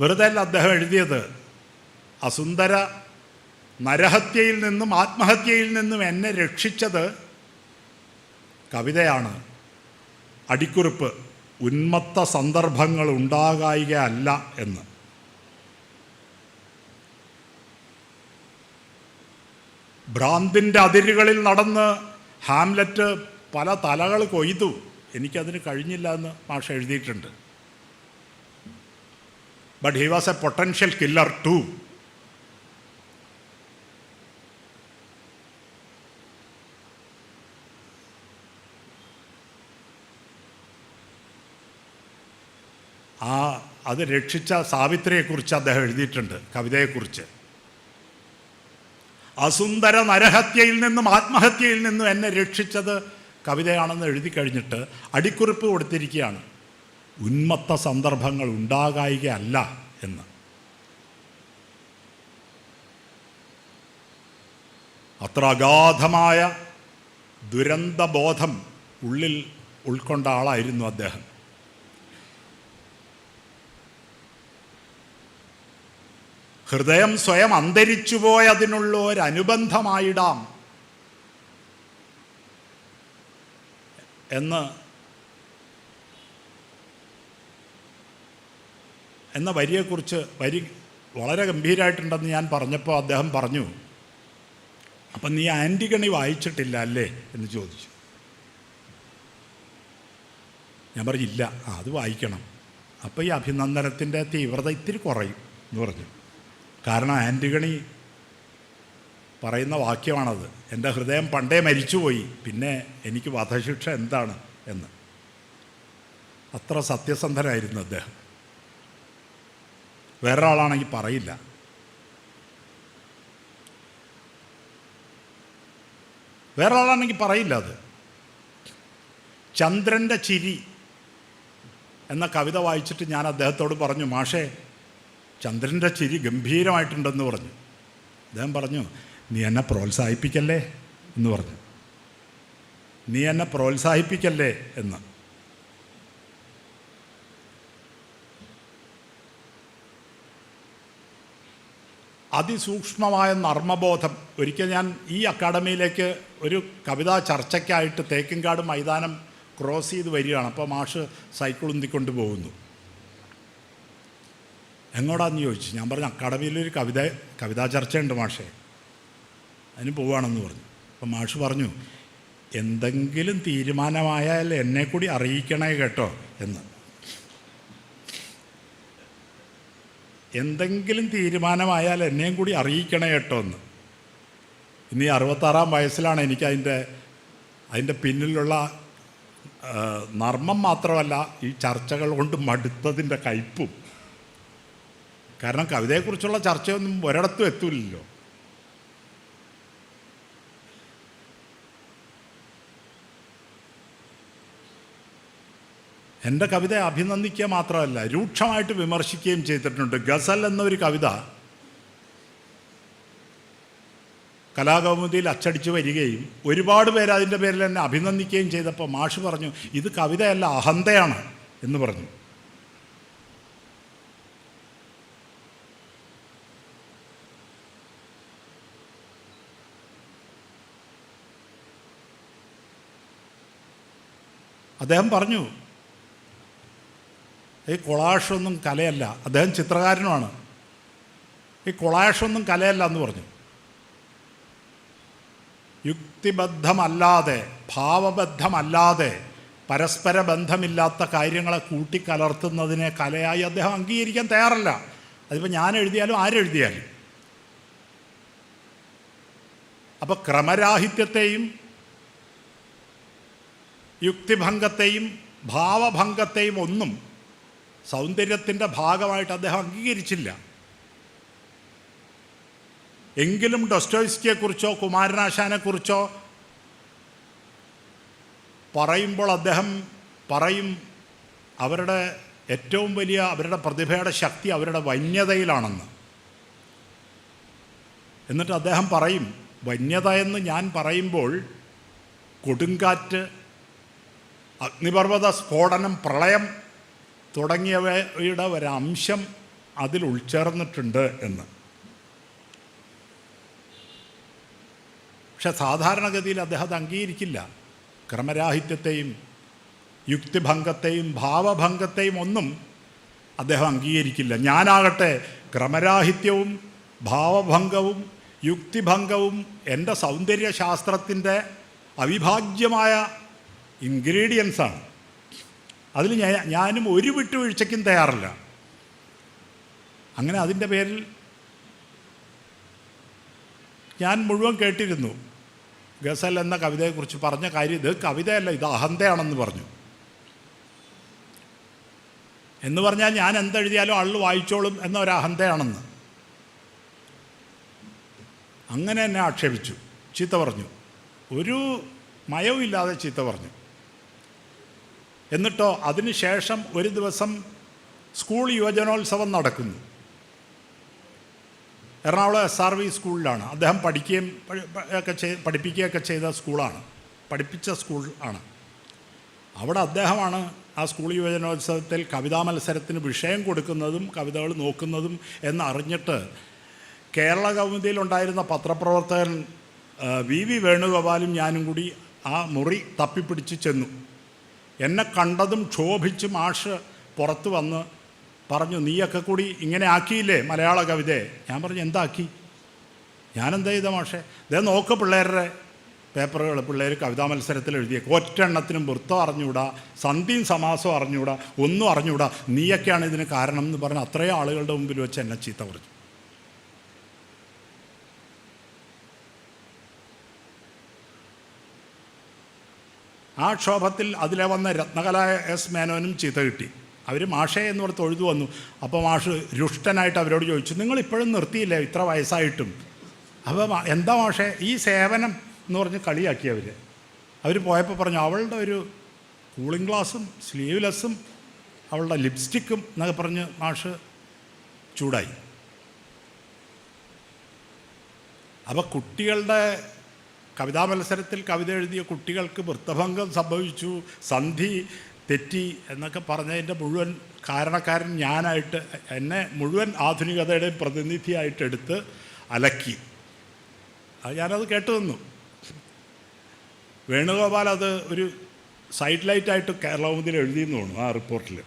വെറുതെ അല്ല അദ്ദേഹം എഴുതിയത്. അസുന്ദര നരഹത്യയിൽ നിന്നും ആത്മഹത്യയിൽ നിന്നും എന്നെ രക്ഷിച്ചത് കവിതയാണ്. അടിക്കുറിപ്പ് ഉന്മത്ത സന്ദർഭങ്ങൾ ഉണ്ടാകായികയല്ല എന്ന്. ഭ്രാന്തിന്റെ അതിരുകളിൽ നടന്ന് ഹാംലറ്റ് പല തലകൾ കൊയ്തു. എനിക്കതിന് കഴിഞ്ഞില്ല എന്ന് മാഷ എഴുതിയിട്ടുണ്ട്. But he was a potential killer to ആ അത് രക്ഷിച്ച സാവിത്രിയെക്കുറിച്ച് അദ്ദേഹം എഴുതിയിട്ടുണ്ട് കവിതയെക്കുറിച്ച്. അസുന്ദര നരഹത്യയിൽ നിന്നും ആത്മഹത്യയിൽ നിന്നും എന്നെ രക്ഷിച്ചത് കവിതയാണെന്ന് എഴുതി കഴിഞ്ഞിട്ട് അടിക്കുറിപ്പ് കൊടുത്തിരിക്കുകയാണ്. ഉന്മത്ത സന്ദർഭങ്ങൾ ഉണ്ടാകായികയല്ല എന്ന്. അത്ര അഗാധമായ ദുരന്തബോധം ഉള്ളിൽ ഉൾക്കൊണ്ട ആളായിരുന്നു അദ്ദേഹം. ഹൃദയം സ്വയം അന്തരിച്ചുപോയതിനുള്ള ഒരനുബന്ധമായിടാം എന്ന് എന്ന വരിയെക്കുറിച്ച് വരി വളരെ ഗംഭീരമായിട്ടുണ്ടെന്ന് ഞാൻ പറഞ്ഞപ്പോൾ അദ്ദേഹം പറഞ്ഞു അപ്പം നീ ആന്റിഗണി വായിച്ചിട്ടില്ല അല്ലേ? എന്ന് ചോദിച്ചു. ഞാൻ പറഞ്ഞില്ല അത് വായിക്കണം. അപ്പോൾ ഈ അഭിനന്ദനത്തിന്റെ തീവ്രത ഇത്തിരി കുറയും എന്ന് പറഞ്ഞു. കാരണം ആന്റിഗണി പറയുന്ന വാക്യമാണത്. എന്റെ ഹൃദയം പണ്ടേ മരിച്ചുപോയി പിന്നെ എനിക്ക് വധശിക്ഷ എന്താണ്? എന്ന്. അത്ര സത്യസന്ധനായിരുന്നു അദ്ദേഹം. വേറൊരാളാണെങ്കിൽ പറയില്ല. വേറൊരാളാണെങ്കിൽ പറയില്ല അത്. ചന്ദ്രന്റെ ചിരി എന്ന കവിത വായിച്ചിട്ട് ഞാൻ അദ്ദേഹത്തോട് പറഞ്ഞു മാഷേ ചന്ദ്രന്റെ ചിരി ഗംഭീരമായിട്ടുണ്ടെന്ന് പറഞ്ഞു. അദ്ദേഹം പറഞ്ഞു നീ എന്നെ പ്രോത്സാഹിപ്പിക്കല്ലേ? എന്ന് പറഞ്ഞു. നീ എന്നെ പ്രോത്സാഹിപ്പിക്കല്ലേ? എന്ന്. അതിസൂക്ഷ്മമായ നർമ്മബോധം. ഒരിക്കൽ ഞാൻ ഈ അക്കാഡമിയിലേക്ക് ഒരു കവിതാ ചർച്ചയ്ക്കായിട്ട് തേക്കിൻകാട് മൈതാനം ക്രോസ് ചെയ്ത് വരികയാണ്. അപ്പോൾ മാഷ് സൈക്കിൾ ഉന്തിക്കൊണ്ട് പോകുന്നു. എങ്ങോടാന്ന് ചോദിച്ചു. ഞാൻ പറഞ്ഞു അക്കാഡമിയിലൊരു കവിത കവിതാ ചർച്ചയുണ്ട് മാഷേ. അതിന് പോവുകയാണെന്ന് പറഞ്ഞു. അപ്പം മാഷ് പറഞ്ഞു എന്തെങ്കിലും തീരുമാനമായാൽ എന്നെ കൂടി അറിയിക്കണേ കേട്ടോ എന്ന്. എന്തെങ്കിലും തീരുമാനമായാൽ എന്നെയും കൂടി അറിയിക്കണേ കേട്ടോ എന്ന്. ഇനി അറുപത്താറാം വയസ്സിലാണ് എനിക്ക് അതിന്റെ അതിന്റെ പിന്നിലുള്ള നർമ്മം മാത്രമല്ല ഈ ചർച്ചകൾ കൊണ്ട് മടുത്തതിന്റെ കയ്പും. കാരണം കവിതയെക്കുറിച്ചുള്ള ചർച്ചയൊന്നും ഒരിടത്തും എത്തൂലല്ലോ എന്റെ കവിതയെ അഭിനന്ദിക്കുക മാത്രമല്ല രൂക്ഷമായിട്ട് വിമർശിക്കുകയും ചെയ്തിട്ടുണ്ട്. ഗസൽ എന്നൊരു കവിത കലാകൗമുദിയിൽ അച്ചടിച്ചു വരികയും ഒരുപാട് പേര് അതിന്റെ പേരിൽ എന്നെ അഭിനന്ദിക്കുകയും ചെയ്തപ്പോൾ മാഷ് പറഞ്ഞു ഇത് കവിതയല്ല അഹന്തയാണ് എന്ന് പറഞ്ഞു. അദ്ദേഹം പറഞ്ഞു ഈ കൊളാഷൊന്നും കലയല്ല. അദ്ദേഹം ചിത്രകാരനുമാണ്. ഈ കൊളാഷൊന്നും കലയല്ല എന്ന് പറഞ്ഞു. യുക്തിബദ്ധമല്ലാതെ ഭാവബദ്ധമല്ലാതെ പരസ്പര ബന്ധമില്ലാത്ത കാര്യങ്ങളെ കൂട്ടിക്കലർത്തുന്നതിനെ കലയായി അദ്ദേഹം അംഗീകരിക്കാൻ തയ്യാറല്ല. അതിപ്പോൾ ഞാൻ എഴുതിയാലും ആരെഴുതിയാലും. അപ്പോൾ ക്രമരാഹിത്യത്തെയും യുക്തിഭംഗത്തെയും ഭാവഭംഗത്തെയും ഒന്നും സൗന്ദര്യത്തിന്റെ ഭാഗമായിട്ട് അദ്ദേഹം അംഗീകരിച്ചില്ല. എങ്കിലും ഡൊസ്റ്റോയിസ്കിയെക്കുറിച്ചോ കുമാരനാശാനെക്കുറിച്ചോ പറയുമ്പോൾ അദ്ദേഹം പറയും അവരുടെ ഏറ്റവും വലിയ അവരുടെ പ്രതിഭയുടെ ശക്തി അവരുടെ വന്യതയിലാണെന്ന്. എന്നിട്ട് അദ്ദേഹം പറയും വന്യത എന്ന് ഞാൻ പറയുമ്പോൾ കൊടുങ്കാറ്റ് അഗ്നിപർവത സ്ഫോടനം പ്രളയം തുടങ്ങിയവയുടെ ഒരംശം അതിൽ ഉൾച്ചേർന്നിട്ടുണ്ട് എന്ന്. പക്ഷെ സാധാരണഗതിയിൽ അദ്ദേഹം അത് അംഗീകരിക്കില്ല. ക്രമരാഹിത്യത്തെയും യുക്തിഭംഗത്തെയും ഭാവഭംഗത്തെയും ഒന്നും അദ്ദേഹം അംഗീകരിക്കില്ല. ഞാനാകട്ടെ ക്രമരാഹിത്യവും ഭാവഭംഗവും യുക്തിഭംഗവും എന്റെ സൗന്ദര്യശാസ്ത്രത്തിന്റെ അവിഭാജ്യമായ ഇൻഗ്രീഡിയൻസാണ് അതിൽ ഞാൻ ഞാനും ഒരു വിട്ടുവീഴ്ചയ്ക്കും തയ്യാറില്ല. അങ്ങനെ അതിന്റെ പേരിൽ ഞാൻ മുഴുവൻ കേട്ടിരുന്നു. ഗസൽ എന്ന കവിതയെക്കുറിച്ച് പറഞ്ഞ കാര്യം ഇത് കവിതയല്ല ഇത് അഹന്തയാണെന്ന് പറഞ്ഞു. എന്ന് പറഞ്ഞാൽ ഞാൻ എന്തെഴുതിയാലും ആൾ വായിച്ചോളും എന്ന ഒരു അഹന്തയാണെന്ന്. അങ്ങനെ എന്നെ ആക്ഷേപിച്ചു. ചീത്ത പറഞ്ഞു. ഒരു മയവും ഇല്ലാതെ ചീത്ത പറഞ്ഞു. എന്നിട്ടോ അതിനുശേഷം ഒരു ദിവസം സ്കൂൾ യുവജനോത്സവം നടക്കുന്നു. എറണാകുളം എസ് ആർ വി സ്കൂളിലാണ്. അദ്ദേഹം പഠിക്കുകയും പഠി- ഒക്കെ ചെയ് പഠിപ്പിക്കുകയൊക്കെ ചെയ്ത സ്കൂളാണ്. പഠിപ്പിച്ച സ്കൂൾ ആണ്. അവിടെ അദ്ദേഹമാണ് ആ സ്കൂൾ യുവജനോത്സവത്തിൽ കവിതാ മത്സരത്തിന് വിഷയം കൊടുക്കുന്നതും കവിതകൾ നോക്കുന്നതും എന്നറിഞ്ഞിട്ട് കേരള കൗമുദിയിലുണ്ടായിരുന്ന പത്രപ്രവർത്തകൻ വി വി വേണുഗോപാലും ഞാനും കൂടി ആ മുറി തപ്പിപ്പിടിച്ച് ചെന്നു. എന്നെ കണ്ടതും ക്ഷോഭിച്ച് മാഷ് പുറത്ത് വന്ന് പറഞ്ഞു നീയൊക്കെ കൂടി ഇങ്ങനെ ആക്കിയില്ലേ മലയാള കവിതയെ? ഞാൻ പറഞ്ഞു എന്താക്കി? ഞാനെന്താ ചെയ്ത മാഷേ? ഇതേ നോക്ക് പിള്ളേരുടെ പേപ്പറുകൾ പിള്ളേർ കവിതാ മത്സരത്തിൽ എഴുതിയ ഒറ്റെണ്ണത്തിനും വൃത്തം അറിഞ്ഞൂടാ സന്ധിയും സമാസവും അറിഞ്ഞൂടാ ഒന്നും അറിഞ്ഞുകൂടാ. നീയൊക്കെയാണ് ഇതിന് കാരണം എന്ന് പറഞ്ഞ് അത്രയും ആളുകളുടെ മുമ്പിൽ വെച്ച് എന്നെ ചീത്ത പറഞ്ഞു. ആ ക്ഷോഭത്തിൽ അതിലെ വന്ന രത്നകല എസ് മേനോനും ചീത്ത കിട്ടി. അവർ മാഷേ എന്ന് പറഞ്ഞ് തൊഴുതു വന്നു. അപ്പോൾ മാഷ് രുഷ്ടനായിട്ട് അവരോട് ചോദിച്ചു നിങ്ങൾ ഇപ്പോഴും നിർത്തിയില്ലേ ഇത്ര വയസ്സായിട്ടും? അപ്പോൾ എന്താ മാഷേ ഈ സേവനം എന്ന് പറഞ്ഞ് കളിയാക്കി അവർ അവർ പോയപ്പോൾ പറഞ്ഞു അവളുടെ ഒരു കൂളിംഗ് ഗ്ലാസും സ്ലീവ്ലെസ്സും അവളുടെ ലിപ്സ്റ്റിക്കും എന്നൊക്കെ പറഞ്ഞ് മാഷ് ചൂടായി. അപ്പോൾ കുട്ടികളുടെ കവിതാ മത്സരത്തിൽ കവിത എഴുതിയ കുട്ടികൾക്ക് വൃത്തഭംഗം സംഭവിച്ചു. സന്ധി തെറ്റി എന്നൊക്കെ പറഞ്ഞതിന്റെ മുഴുവൻ കാരണക്കാരൻ ഞാനായിട്ട് എന്നെ മുഴുവൻ ആധുനികതയുടെ പ്രതിനിധിയായിട്ട് എടുത്ത് അലക്കി. അത് ഞാനത് കേട്ടു നിന്നു. വേണുഗോപാൽ അത് ഒരു സൈഡ് ലൈറ്റായിട്ട് കേരളമുദിൽ എഴുതിയെന്ന് തോന്നുന്നു ആ റിപ്പോർട്ടിൽ.